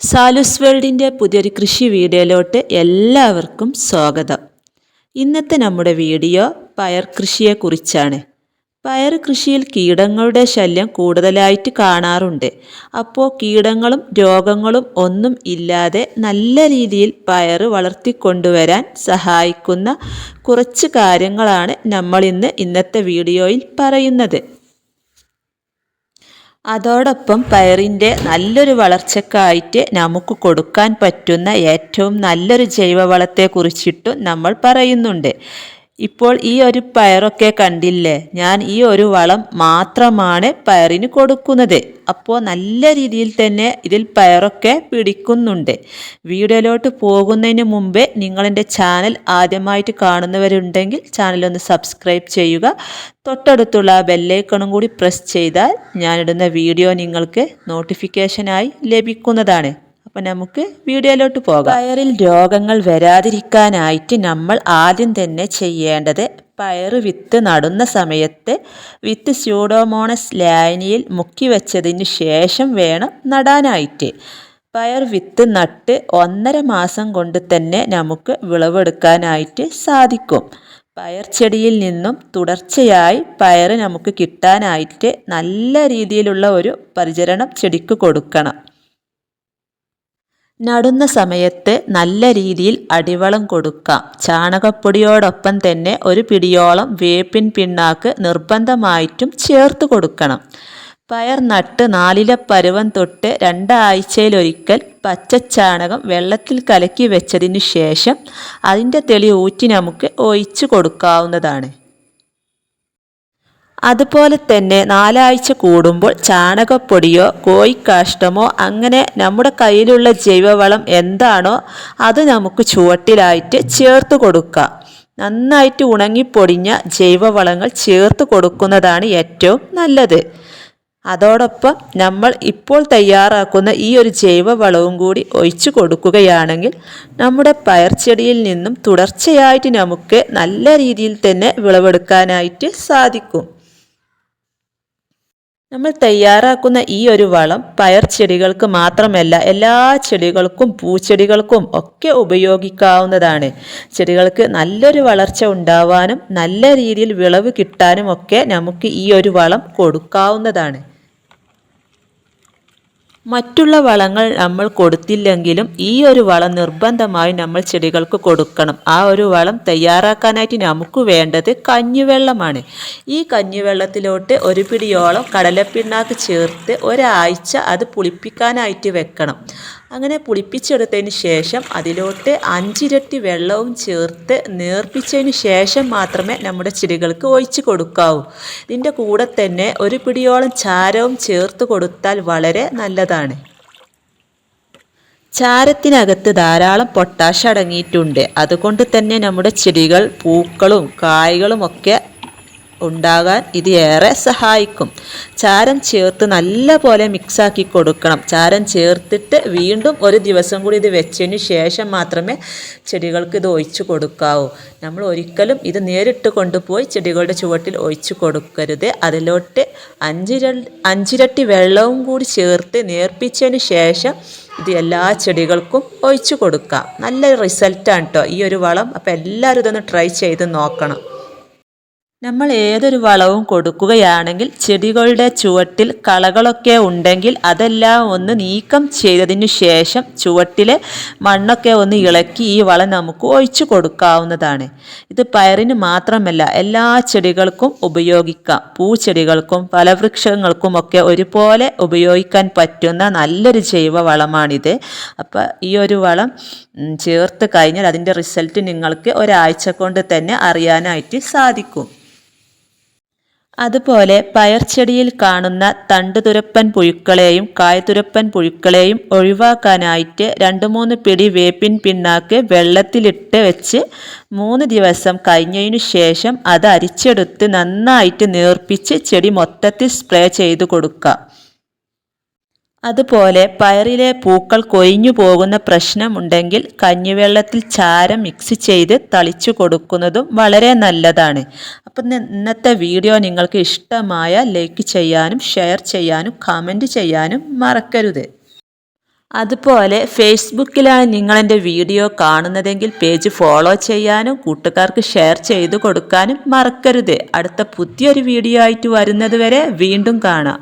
സാലൂസ് വേൾഡിന്റെ പുതിയൊരു കൃഷി വീഡിയോയിലോട്ട് എല്ലാവർക്കും സ്വാഗതം. ഇന്നത്തെ നമ്മുടെ വീഡിയോ പയർ കൃഷിയെക്കുറിച്ചാണ് പയർ കൃഷിയിൽ കീടങ്ങളുടെ ശല്യം കൂടുതലായിട്ട് കാണാറുണ്ട്. അപ്പോൾ കീടങ്ങളും രോഗങ്ങളും ഒന്നും ഇല്ലാതെ നല്ല രീതിയിൽ പയർ വളർത്തിക്കൊണ്ടുവരാൻ സഹായിക്കുന്ന കുറച്ച് കാര്യങ്ങളാണ് നമ്മളിന്ന് ഇന്നത്തെ വീഡിയോയിൽ പറയുന്നത്. അതോടൊപ്പം പയറിന്റെ നല്ലൊരു വളർച്ചക്കായിട്ട് നമുക്ക് കൊടുക്കാൻ പറ്റുന്ന ഏറ്റവും നല്ലൊരു ജൈവവളത്തെക്കുറിച്ചിട്ടും നമ്മൾ പറയുന്നുണ്ട്. ഇപ്പോൾ ഈ ഒരു പയറൊക്കെ കണ്ടില്ലേ? ഞാൻ ഈ ഒരു വളം മാത്രമാണ് പയറിന് കൊടുക്കുന്നത്. അപ്പോൾ നല്ല രീതിയിൽ തന്നെ ഇതിൽ പയറൊക്കെ പിടിക്കുന്നുണ്ട്. വീഡിയോയിലോട്ട് പോകുന്നതിന് മുമ്പേ നിങ്ങളെന്റെ ചാനൽ ആദ്യമായിട്ട് കാണുന്നവരുണ്ടെങ്കിൽ ചാനലൊന്ന് സബ്സ്ക്രൈബ് ചെയ്യുക. തൊട്ടടുത്തുള്ള ബെല്ലൈക്കണും കൂടി പ്രസ് ചെയ്താൽ ഞാനിടുന്ന വീഡിയോ നിങ്ങൾക്ക് നോട്ടിഫിക്കേഷനായി ലഭിക്കുന്നതാണ്. അപ്പം നമുക്ക് വീഡിയോയിലോട്ട് പോകാം. പയറിൽ രോഗങ്ങൾ വരാതിരിക്കാനായിട്ട് നമ്മൾ ആദ്യം തന്നെ ചെയ്യേണ്ടത് പയറ് വിത്ത് നടുന്ന സമയത്ത് വിത്ത് സ്യൂഡോമോണസ് ലായനിയിൽ മുക്കി വെച്ചതിന് ശേഷം വേണം നടാനായിട്ട്. പയർ വിത്ത് നട്ട് ഒന്നര മാസം കൊണ്ട് തന്നെ നമുക്ക് വിളവെടുക്കാനായിട്ട് സാധിക്കും. പയർ ചെടിയിൽ നിന്നും തുടർച്ചയായി പയർ നമുക്ക് കിട്ടാനായിട്ട് നല്ല രീതിയിലുള്ള ഒരു പരിചരണം ചെടിക്ക് കൊടുക്കണം. നടുന്ന സമയത്ത് നല്ല രീതിയിൽ അടിവളം കൊടുക്കാം. ചാണകപ്പൊടിയോടൊപ്പം തന്നെ ഒരു പിടിയോളം വേപ്പിൻ പിണ്ണാക്ക് നിർബന്ധമായിട്ടും ചേർത്ത് കൊടുക്കണം. പയർ നട്ട് നാലില പരുവം തൊട്ട് രണ്ടാഴ്ചയിലൊരിക്കൽ പച്ചച്ചാണകം വെള്ളത്തിൽ കലക്കി വെച്ചതിന് ശേഷം അതിന്റെ തെളി ഊറ്റി നമുക്ക് ഒഴിച്ചു കൊടുക്കാവുന്നതാണ്. അതുപോലെ തന്നെ നാലാഴ്ച കൂടുമ്പോൾ ചാണകപ്പൊടിയോ കോഴിക്കാഷ്ടമോ അങ്ങനെ നമ്മുടെ കയ്യിലുള്ള ജൈവവളം എന്താണോ അത് നമുക്ക് ചുവട്ടിലായിട്ട് ചേർത്ത് കൊടുക്കാം നന്നായിട്ട് ഉണങ്ങിപ്പൊടിഞ്ഞ ജൈവവളങ്ങൾ ചേർത്ത് കൊടുക്കുന്നതാണ് ഏറ്റവും നല്ലത്. അതോടൊപ്പം നമ്മൾ ഇപ്പോൾ തയ്യാറാക്കുന്ന ഈ ഒരു ജൈവവളവും കൂടി ഒഴിച്ചു കൊടുക്കുകയാണെങ്കിൽ നമ്മുടെ പയർച്ചെടിയിൽ നിന്നും തുടർച്ചയായിട്ട് നമുക്ക് നല്ല രീതിയിൽ തന്നെ വിളവെടുക്കാനായിട്ട് സാധിക്കും. നമ്മൾ തയ്യാറാക്കുന്ന ഈ ഒരു വളം പയർ ചെടികൾക്ക് മാത്രമല്ല എല്ലാ ചെടികൾക്കും പൂച്ചെടികൾക്കും ഒക്കെ ഉപയോഗിക്കാവുന്നതാണ്. ചെടികൾക്ക് നല്ലൊരു വളർച്ച ഉണ്ടാവാനും നല്ല രീതിയിൽ വിളവ് കിട്ടാനും ഒക്കെ നമുക്ക് ഈ ഒരു വളം കൊടുക്കാവുന്നതാണ്. മറ്റുള്ള വളങ്ങൾ നമ്മൾ കൊടുത്തില്ലെങ്കിലും ഈ ഒരു വളം നിർബന്ധമായും നമ്മൾ ചെടികൾക്ക് കൊടുക്കണം. ആ ഒരു വളം തയ്യാറാക്കാനായിട്ട് നമുക്ക് വേണ്ടത് കഞ്ഞിവെള്ളമാണ്. ഈ കഞ്ഞിവെള്ളത്തിലോട്ട് ഒരു പിടിയോളം കടലപ്പിണ്ണാക്ക് ചേർത്ത് ഒരാഴ്ച അത് പുളിപ്പിക്കാനായിട്ട് വെക്കണം. അങ്ങനെ പുളിപ്പിച്ചെടുത്തതിന് ശേഷം അതിലോട്ട് അഞ്ചിരട്ടി വെള്ളവും ചേർത്ത് നേർപ്പിച്ചതിന് ശേഷം മാത്രമേ നമ്മുടെ ചെടികൾക്ക് ഒഴിച്ച് കൊടുക്കാവൂ. ഇതിന്റെ കൂടെ തന്നെ ഒരു പിടിയോളം ചാരവും ചേർത്ത് കൊടുത്താൽ വളരെ നല്ലതാണ്. ചാരത്തിനകത്ത് ധാരാളം പൊട്ടാഷ് അടങ്ങിയിട്ടുണ്ട്. അതുകൊണ്ട് തന്നെ നമ്മുടെ ചെടികൾ പൂക്കളും കായ്കളും ഒക്കെ ഉണ്ടാകാൻ ഇത് ഏറെ സഹായിക്കും. ചാരം ചേർത്ത് നല്ല പോലെ മിക്സാക്കി കൊടുക്കണം. ചാരം ചേർത്തിട്ട് വീണ്ടും ഒരു ദിവസം കൂടി ഇത് വെച്ചതിന് ശേഷം മാത്രമേ ചെടികൾക്ക് ഇത് ഒഴിച്ചു കൊടുക്കാവൂ. നമ്മൾ ഒരിക്കലും ഇത് നേരിട്ട് കൊണ്ടുപോയി ചെടികളുടെ ചുവട്ടിൽ ഒഴിച്ചു കൊടുക്കരുത്. അതിലോട്ട് അഞ്ചിര അഞ്ചിരട്ടി വെള്ളവും കൂടി ചേർത്ത് നേർപ്പിച്ചതിന് ശേഷം ഇത് എല്ലാ ചെടികൾക്കും ഒഴിച്ചു കൊടുക്കാം. നല്ല റിസൾട്ടാണ് കേട്ടോ ഈ ഒരു വളം അപ്പോൾ എല്ലാവരും ഇതൊന്ന് ട്രൈ ചെയ്ത് നോക്കണം. നമ്മൾ ഏതൊരു വളവും കൊടുക്കുകയാണെങ്കിൽ ചെടികളുടെ ചുവട്ടിൽ കളകളൊക്കെ ഉണ്ടെങ്കിൽ അതെല്ലാം ഒന്ന് നീക്കം ചെയ്തതിനു ശേഷം ചുവട്ടിലെ മണ്ണൊക്കെ ഒന്ന് ഇളക്കി ഈ വളം നമുക്ക് ഒഴിച്ചു കൊടുക്കാവുന്നതാണ്. ഇത് പയറിന് മാത്രമല്ല എല്ലാ ചെടികൾക്കും ഉപയോഗിക്കാം. പൂച്ചെടികൾക്കും ഫലവൃക്ഷങ്ങൾക്കും ഒക്കെ ഒരുപോലെ ഉപയോഗിക്കാൻ പറ്റുന്ന നല്ലൊരു ജൈവ വളമാണിത്. അപ്പോൾ ഈ ഒരു വളം ചേർത്ത് കഴിഞ്ഞാൽ അതിന്റെ റിസൾട്ട് നിങ്ങൾക്ക് ഒരാഴ്ച കൊണ്ട് തന്നെ അറിയാനായിട്ട് സാധിക്കും. അതുപോലെ പയർച്ചെടിയിൽ കാണുന്ന തണ്ടുതുരപ്പൻ പുഴുക്കളെയും കായ്തുരപ്പൻ പുഴുക്കളെയും ഒഴിവാക്കാനായിട്ട് രണ്ട് മൂന്ന് പിടി വേപ്പിൻ പിണ്ണാക്ക് വെള്ളത്തിലിട്ട് വെച്ച് മൂന്ന് ദിവസം കഴിഞ്ഞതിനു ശേഷം അത് അരിച്ചെടുത്ത് നന്നായിട്ട് നീർപ്പിച്ച് ചെടി മൊത്തത്തിൽ സ്പ്രേ ചെയ്തു കൊടുക്കുക. അതുപോലെ പയറിലെ പൂക്കൾ കൊഴിഞ്ഞു പോകുന്ന പ്രശ്നമുണ്ടെങ്കിൽ കഞ്ഞിവെള്ളത്തിൽ ചാരം മിക്സ് ചെയ്ത് തളിച്ചു കൊടുക്കുന്നതും വളരെ നല്ലതാണ്. അപ്പം ഇന്നത്തെ വീഡിയോ നിങ്ങൾക്ക് ഇഷ്ടമായ ലൈക്ക് ചെയ്യാനും ഷെയർ ചെയ്യാനും കമന്റ് ചെയ്യാനും മറക്കരുത്. അതുപോലെ ഫേസ്ബുക്കിലാണ് നിങ്ങളെന്റെ വീഡിയോ കാണുന്നതെങ്കിൽ പേജ് ഫോളോ ചെയ്യാനും കൂട്ടുകാർക്ക് ഷെയർ ചെയ്തു കൊടുക്കാനും മറക്കരുത്. അടുത്ത പുതിയൊരു വീഡിയോ ആയിട്ട് വരുന്നത് വരെ വീണ്ടും കാണാം.